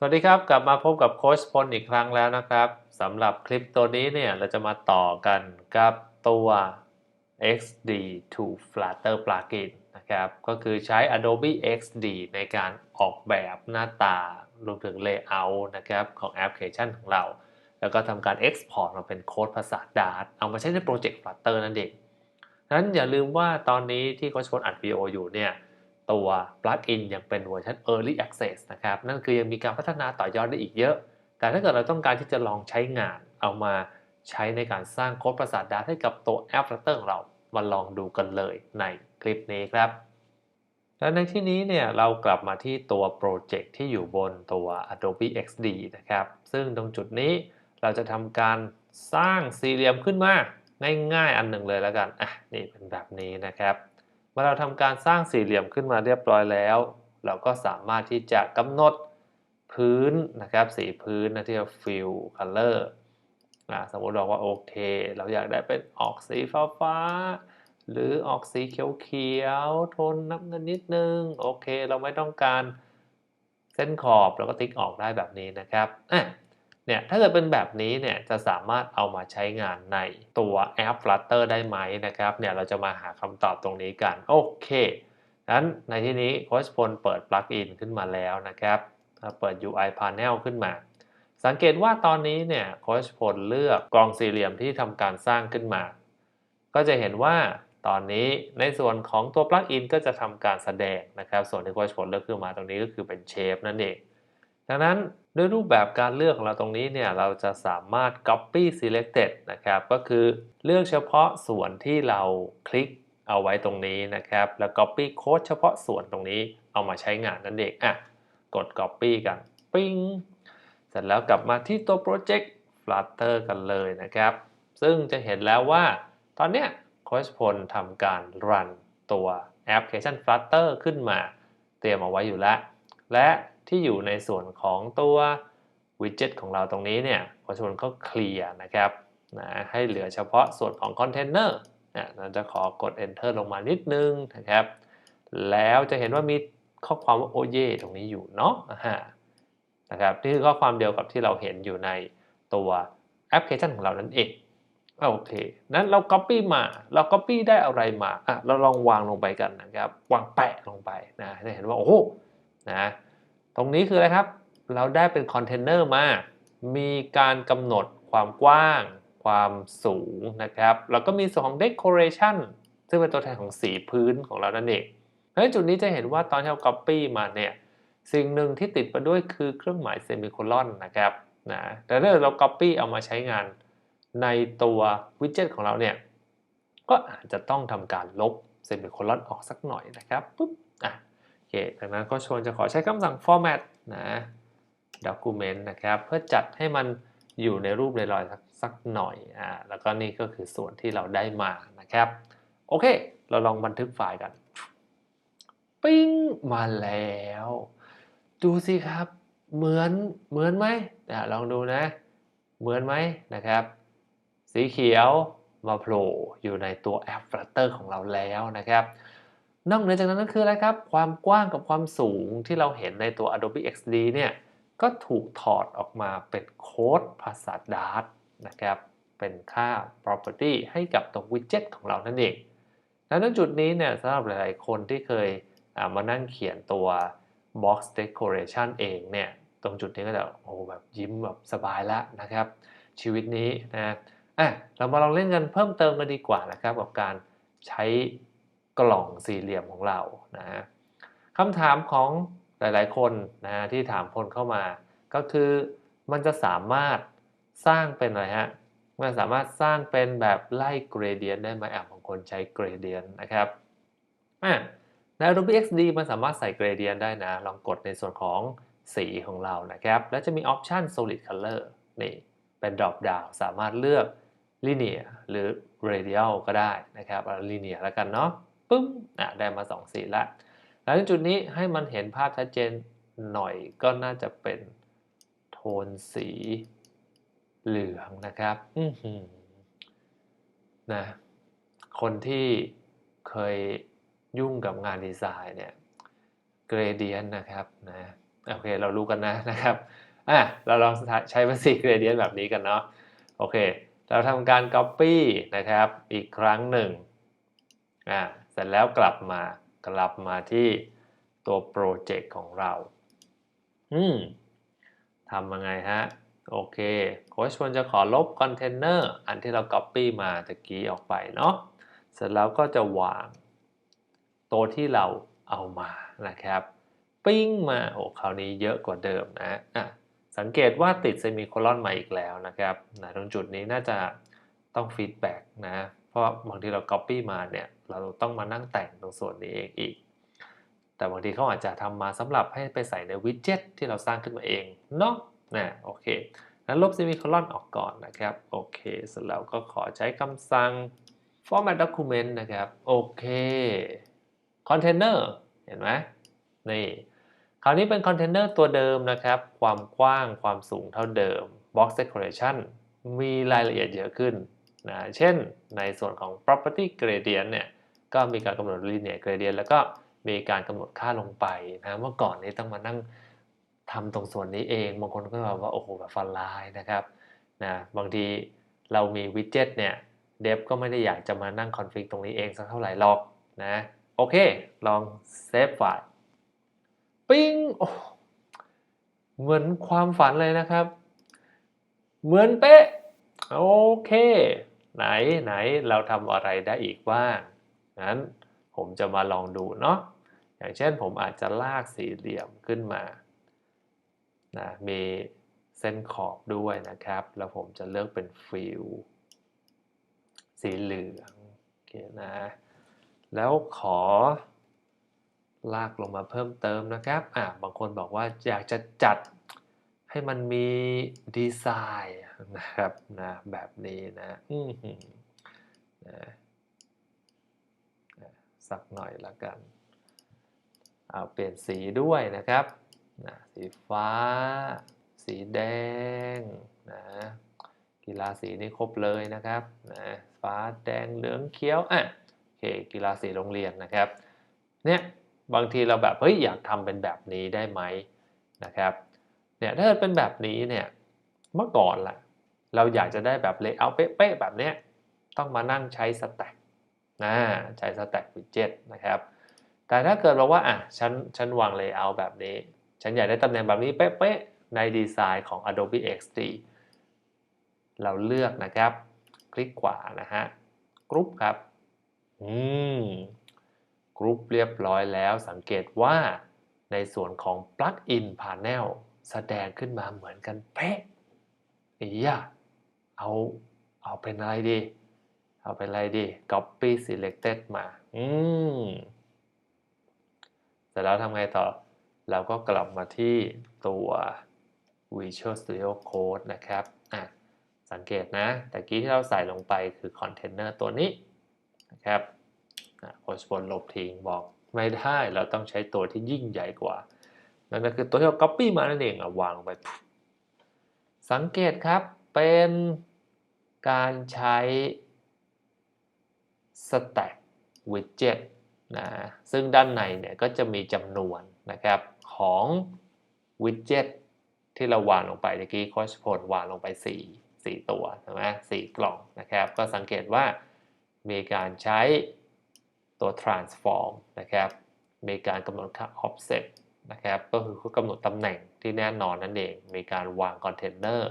สวัสดีครับ กลับมาพบกับโค้ชพลอีกครั้งแล้วนะครับสำหรับคลิปตัวนี้เนี่ยเราจะมาต่อกันกับตัว XD to Flutter plugin นะครับก็คือใช้ Adobe XD ในการออกแบบหน้าตารวมถึง Layout นะครับของแอปพลิเคชันของเรา แล้วก็ทำการ Export มาเป็นโค้ดภาษา Dart เอามาใช้ในโปรเจกต์ Flutter นั่นเองนั้นอย่าลืมว่าตอนนี้ที่โค้ชพลอัดวิดีโออยู่เนี่ย ตัว plugin ยังเป็นเวอร์ชัน Early Access นะครับ นั่นคือยังมีการพัฒนาต่อยอดได้อีกเยอะ แต่ถ้าเกิดเราต้องการที่จะลองใช้งาน เอามาใช้ในการสร้างโค้ดประสาทดาให้กับตัวแอป Flutter ของเรา มาลองดูกันเลยในคลิปนี้ครับและในที่นี้เนี่ยเรากลับมาที่ตัวโปรเจกต์ที่อยู่บนตัว Adobe XD นะครับ ซึ่งตรงจุดนี้เราจะทำการสร้างสี่เหลี่ยมขึ้นมา ง่ายๆ อันหนึ่งเลยแล้วกัน อะ นี่เป็นแบบนี้นะครับ มื่อเราทำการสร้างสี่เหลี่ยมขึ้นมาเรียบร้อยแล้ว เราก็สามารถที่จะกำหนดพื้นนะครับสีพื้นนะที่เรา fill color นะสมมติบอกว่าโอเค เราอยากได้เป็นออกสีฟ้าฟ้า หรือออกสีเขียวเขียวโทนน้ำเงินนิดนึง โอเค เราไม่ต้องการเส้นขอบเราก็ติ๊กออกได้แบบนี้นะครับอะ เนี่ยถ้าเกิดเป็นแบบนี้เนี่ยจะสามารถเอามาใช้งานในตัวแอป Flutter ได้ไหมนะครับเนี่ยเราจะมาหาคำตอบตรงนี้กัน โอเคนั้นในที่นี้โค้ชพลเปิดปลั๊กอินขึ้นมาแล้วนะครับเปิด UI Panel ขึ้นมา สังเกตว่าตอนนี้เนี่ยโค้ชพลเลือกกล่องสี่เหลี่ยมที่ทำการสร้างขึ้นมา ก็จะเห็นว่าตอนนี้ในส่วนของตัวปลั๊กอินก็จะทำการแสดงนะครับ ส่วนที่โค้ชพลเลือกขึ้นมาตรงนี้ก็คือเป็นเชฟนั่นเอง ดังนั้นด้วยรูปแบบการเลือกของเราตรงนี้เนี่ยเราจะสามารถ copy selected นะครับก็คือเลือกเฉพาะส่วนที่เราคลิกเอาไว้ตรงนี้นะครับ แล้ว copy โค้ดเฉพาะส่วนตรงนี้เอามาใช้งานนั่นเองอะกด copy กันปิ้งเสร็จแล้วกลับมาที่ตัว project flutter กันเลยนะครับ ซึ่งจะเห็นแล้วว่า ตอนเนี้ยโค้ชพลทำการรันตัวแอปพลิเคชัน Flutter ขึ้นมา เตรียมเอาไว้อยู่แล้ว และ ที่อยู่ในส่วนของตัววิดเจ็ตของเราตรงนี้เนี่ยโค้ชพลก็เคลียร์นะครับนะให้เหลือเฉพาะส่วนของคอนเทนเนอร์เราจะขอกด enter ลงมานิดนึงนะครับ แล้วจะเห็นว่ามีข้อความว่าโอเยตรงนี้อยู่เนาะนะครับนี่คือข้อความเดียวกับที่เราเห็นอยู่ในตัวแอปพลิเคชันของเรานั่นเองโอเค นั้นเรา Copy มา เรา Copy ได้อะไรมาอะเราลองวางลงไปกันนะครับ วางแปะลงไปนะจะเห็นว่าโอ้โหนะ ตรงนี้คืออะไรครับ เราได้เป็นคอนเทนเนอร์มา มีการกำหนดความกว้าง ความสูงนะครับ แล้วก็มีส่วนของ decoration ซึ่งเป็นตัวแทนของสีพื้นของเรานั่นเองเพราะจุดนี้จะเห็นว่าตอนที่เรา copy มาเนี่ยสิ่งหนึ่งที่ติดมาด้วยคือเครื่องหมายเซมิโคลอนนะครับนะแต่ถ้าเรา copy เอามาใช้งานในตัววิดเจ็ตของเราเนี่ย ก็อาจจะต้องทำการลบเซมิโคลอนออกสักหน่อยนะครับปุ๊บอะ เคดังนั้นก็ชวนจะขอใช้คำสั่ง format นะ document นะครับ เพื่อจัดให้มันอยู่ในรูปลอยๆสักสักหน่อยอ่าแล้วก็นี่ก็คือส่วนที่เราได้มานะครับ โอเค เราลองบันทึกไฟล์กัน ปิ้งมาแล้ว ดูสิครับ เหมือนเหมือนไหมอ่าลองดูนะ เหมือนไหมนะครับ สีเขียวมาโผล่อยู่ในตัวแอป Flutter ของเราแล้วนะครับ นอกเหนือจากนั้นก็คืออะไรครับ ความกว้างกับความสูงที่เราเห็นในตัว Adobe XD เนี่ยก็ถูกถอดออกมาเป็นโค้ดภาษา Dart นะครับ เป็นค่า property ให้กับตัว widget ของเรานั่นเองดังนั้นจุดนี้เนี่ยสำหรับหลาย ๆ คนที่เคยมานั่งเขียนตัว box decoration เองเนี่ย ตรงจุดนี้ก็จะโอ้แบบยิ้มแบบสบายแล้วนะครับ ชีวิตนี้นะอะเรามาลองเล่นกันเพิ่มเติมกันดีกว่านะครับ กับการใช้ กล่องสี่เหลี่ยมของเรานะฮะคำถามของหลาย ๆ คนนะที่ถามคนเข้ามา ก็คือมันจะสามารถสร้างเป็นอะไรฮะมันสามารถสร้างเป็นแบบไล่เกรเดียนได้ไหมอะบางคนใช้เกรเดียนนะครับอะใน Adobe XD มันสามารถใส่เกรเดียนได้นะ ลองกดในส่วนของสีของเรานะครับ แล้วจะมีออปชัน solid color นี่ เป็น drop down สามารถเลือก linear หรือ radial ก็ได้นะครับ linear แล้วกันเนาะ ปึ้มอะได้มา2สีละหลังจากจุดนี้ให้มันเห็นภาพชัดเจนหน่อยก็น่าจะเป็นโทนสีเหลืองนะครับอืนะคนที่เคยยุ่งกับงานดีไซน์เนี่ยเกรเดียนนะครับนะโอเคเรารู้กันนะนะครับอะเราลองใช้ภาษี gradient แบบนี้กันเนาะโอเค เราทำการ copy นะครับ อีกครั้งหนึ่งอ่าเส ร็จแล้วกลับมากลับมาที่ตัวโปรเจกต์ของเรา อืมทำยังไงฮะ โอเคโค้ชควรจะขอลบคอนเทนเนอร์อันที่เรา Copy มาตะกี้ออกไปเนาะเสร็จแล้วก็จะวางตัวที่เราเอามานะครับ ปิ้งมาโอ้คราวนี้เยอะกว่าเดิมนะอะสังเกตว่าติดเซมิโคลอนมาอีกแล้วนะครับนะตรงจุดนี้น่าจะต้องฟีดแบ็กนะเพ ราะบางทีเรา Copy มาเนี่ย เราต้องมานั่งแต่งตรงส่วนนี้เองอีก แต่บางทีเขาอาจจะทำมาสำหรับให้ไปใส่ในวิดเจ็ตที่เราสร้างขึ้นมาเองเนาะนะโอเคนั้นลบเซมิโคลอนออกก่อนนะครับ โอเคเสร็จแล้วก็ขอใช้คำสั่ง format document นะครับ โอเค container เห็นไหมนี่ คราวนี้เป็นคอนเทนเนอร์ตัวเดิมนะครับ ความกว้างความสูงเท่าเดิม box decoration มีรายละเอียดเยอะขึ้น นะเช่นในส่วนของ property gradient เนี่ยก็มีการกำหนด linear gradient แล้วก็มีการกำหนดค่าลงไปนะเมื่อก่อนนี้ต้องมานั่งทำตรงส่วนนี้เองบางคนก็แบบว่าโอ้โหแบบฟันลายนะครับนะบางทีเรามีวิดเจ็ตเนี่ยเดฟก็ไม่ได้อยากจะมานั่งคอนฟิกตรงนี้เองสักเท่าไหร่หรอกนะโอเค ลองเซฟไฟล์ปิ้งเหมือนความฝันเลยนะครับ เหมือนเป๊ะ โอเค ไหนไหนเราทำอะไรได้อีกบ้างงั้นผมจะมาลองดูเนาะอย่างเช่นผมอาจจะลากสี่เหลี่ยมขึ้นมานะมีเส้นขอบด้วยนะครับ แล้วผมจะเลือกเป็นฟิลสีเหลืองโอเคนะแล้วขอลากลงมาเพิ่มเติมนะครับอะบางคนบอกว่าอยากจะจัดให้มันมีดีไซน์ นะครับนะแบบนี้นะอืมนะสักหน่อยละกันเอาเปลี่ยนสีด้วยนะครับนะสีฟ้า สีแดงนะกีฬาสีนี่ครบเลยนะครับนะฟ้าแดงเหลืองเขียวอะโอเคกีฬาสีโรงเรียนนะครับเนี่ยบางทีเราแบบเฮ้ยอยากทำเป็นแบบนี้ได้ไหมนะครับเนี่ยถ้าเป็นแบบนี้เนี่ยเมื่อก่อนล่ะ เราอยากจะได้แบบเลเยอร์เป๊ะๆแบบเนี้ยต้องมานั่งใช้สแต็กนะใช้สแต็กวิดเจ็ตนะครับ แต่ถ้าเกิดเราว่าอะฉันฉันวางเลเยอร์แบบนี้ ฉันอยากได้ตำแหน่งแบบนี้เป๊ะๆในดีไซน์ของ Adobe XD เราเลือกนะครับ คลิกขวานะฮะกรุ๊ปครับอืมกรุ๊ปเรียบร้อยแล้วสังเกตว่าในส่วนของ Plugin Panel แสดงขึ้นมาเหมือนกันเป๊ะอีย่า เอาเอาเป็นอะไรดี เอาเป็นอะไรดี Copy Selected มา อืมเสร็จแล้วทำไงต่อ เราก็กลับมาที่ตัว Visual Studio Code นะครับ อะ สังเกตนะแต่กี้ที่เราใส่ลงไปคือคอนเทนเนอร์ตัวนี้นะครับโค้ชบนลบทิ้งบอกไม่ได้เราต้องใช้ตัวที่ยิ่งใหญ่กว่า นั่นก็คือตัวที่เรา Copy มานั่นเองอะวางไป สังเกตครับเป็น การใช้ Stack Widget นะซึ่งด้านในเนี่ยก็จะมีจำนวนนะครับของ Widget ที่เราวางลงไปเมื่อกี้โค้ชพลวางลงไป 4 4 ตัวใช่ไหมสี่กล่องนะครับ ก็สังเกตว่ามีการใช้ตัว transform นะครับ มีการกำหนดค่า offset นะครับ ก็คือกำหนดตำแหน่งที่แน่นอนนั่นเอง มีการวางคอนเทนเนอร์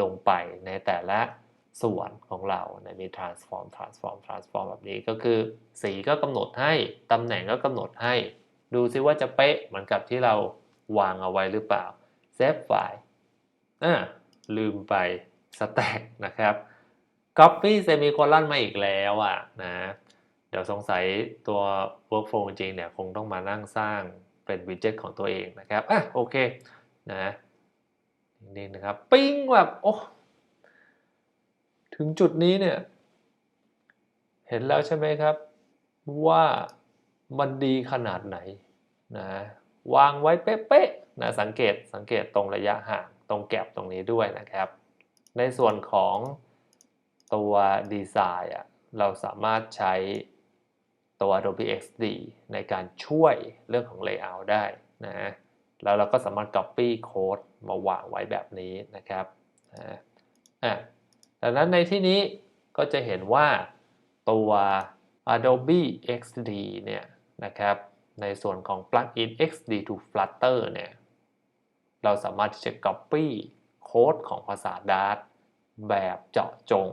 ลงไปในแต่ละ ส่วนของเราในมี transform transform transform แบบนี้ก็คือ สีก็กำหนดให้ ตำแหน่งก็กำหนดให้ ดูซิว่าจะเป๊ะเหมือนกับที่เราวางเอาไว้หรือเปล่า save file อ่าลืมไป stack นะครับ copy semicolon มาอีกแล้วอะนะ เดี๋ยวสงสัยตัว workflow จริงเนี่ยคงต้องมานั่งสร้างเป็นวิดเจ็ตของตัวเองนะครับ อะโอเคนะนี่นะครับ ปิ้งแบบโอ้ ถึงจุดนี้เนี่ย เห็นแล้วใช่ไหมครับ ว่ามันดีขนาดไหนนะวางไว้เป๊ะๆนะสังเกตสังเกตตรงระยะห่างตรงแก็บตรงนี้ด้วยนะครับ ในส่วนของตัวดีไซน์เราสามารถใช้ตัว Adobe XD ในการช่วยเรื่องของ Layout ได้นะแล้วเราก็สามารถ Copy โค้ดมาวางไว้แบบนี้นะครับอ่าอะ ดังนั้นในที่นี้ก็จะเห็นว่าตัว Adobe XD เนี่ยนะครับในส่วนของ plugin XD to Flutter เนี่ยเราสามารถที่จะ Copy โค้ดของภาษา Dart แบบเจาะจง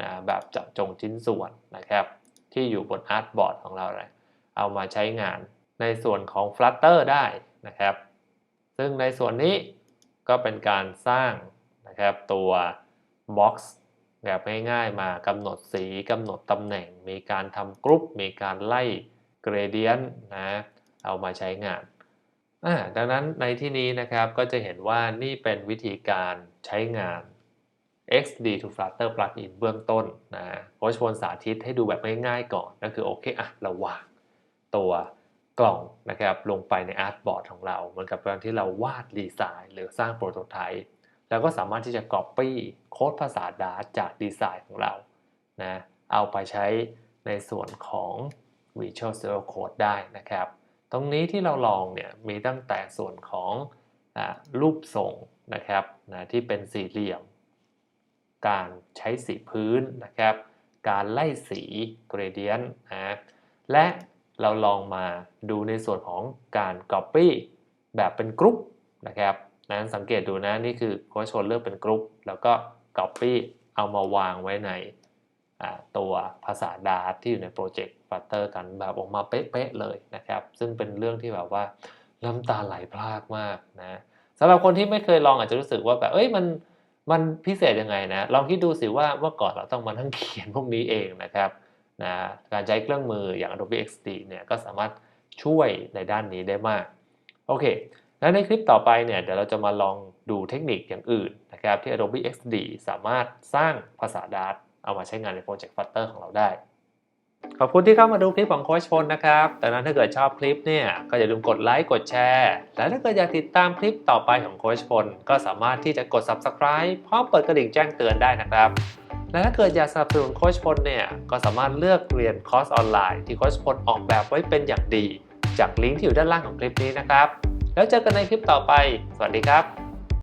นะแบบเจาะจงชิ้นส่วนนะครับที่อยู่บน Artboard ของเราเลยเอามาใช้งานในส่วนของ Flutter ได้นะครับ ซึ่งในส่วนนี้ก็เป็นการสร้างนะครับตัว box แบบง่ายๆ มากำหนดสีกำหนดตำแหน่ง มีการทำกรุ๊ป มีการไล่ gradient นะเอามาใช้งานดังนั้นในที่นี้นะครับก็จะเห็นว่านี่เป็นวิธีการใช้งาน XD to Flutter plugin เบื้องต้นนะโค้ชพลสาธิตให้ดูแบบง่ายๆก่อนก็คือโอเคอะเราวางตัวกล่องนะครับลงไปใน Artboard ของเรา เหมือนกับการที่เราวาดดีไซน์ หรือสร้างโปรโตไทป์ แล้วก็สามารถที่จะ Copy โค้ดภาษา Dart จากดีไซน์ของเรานะเอาไปใช้ในส่วนของ Visual Studio Code ได้นะครับ ตรงนี้ที่เราลองเนี่ยมีตั้งแต่ส่วนของอรูปทรงนะครับนะที่เป็นสี่เหลี่ยม การใช้สีพื้นนะครับ การไล่สี gradient นะและเราลองมาดูในส่วนของการ copy แบบเป็นกรุ๊ปนะครับ นั้นสังเกตดูนะ นี่คือโค้ชชนเลือกเป็นกรุ๊ป แล้วก็ copy เอามาวางไว้ในตัวภาษา Dart ที่อยู่ในโปรเจกต์ Flutter กันแบบออกมาเป๊ะๆเลยนะครับ ซึ่งเป็นเรื่องที่แบบว่าน้ำตาไหลพรากมากนะสำหรับคนที่ไม่เคยลองอาจจะรู้สึกว่าแบบเอ้ยมันมันพิเศษยังไงนะ ลองคิดดูสิว่าเมื่อก่อนเราต้องมาทั้งเขียนพวกนี้เองนะครับนะการใช้เครื่องมืออย่าง Adobe XD เนี่ยก็สามารถช่วยในด้านนี้ได้มาก โอเค และในคลิปต่อไปเนี่ยเดี๋ยวเราจะมาลองดูเทคนิคอย่างอื่นนะครับที่ Adobe XD สามารถสร้างภาษา Dart เอามาใช้งานในโปรเจกต์ Flutter ของเราได้ ขอบคุณที่เข้ามาดูคลิปของโค้ชพลนะครับแต่นั้นถ้าเกิดชอบคลิปเนี่ยก็อย่าลืมกดไลค์กดแชร์และถ้าเกิดอยากติดตามคลิปต่อไปของโค้ชพลก็สามารถที่จะกด Subscribe พร้อมเปิดกระดิ่งแจ้งเตือนได้นะครับและถ้าเกิดอยากสนับสนุนโค้ชพลเนี่ยก็สามารถเลือกเรียนคอร์สออนไลน์ที่โค้ชพลออกแบบไว้เป็นอย่างดี จากลิงก์ที่อยู่ด้านล่างของคลิปนี้นะครับ แล้วเจอกันในคลิปต่อไป สวัสดีครับ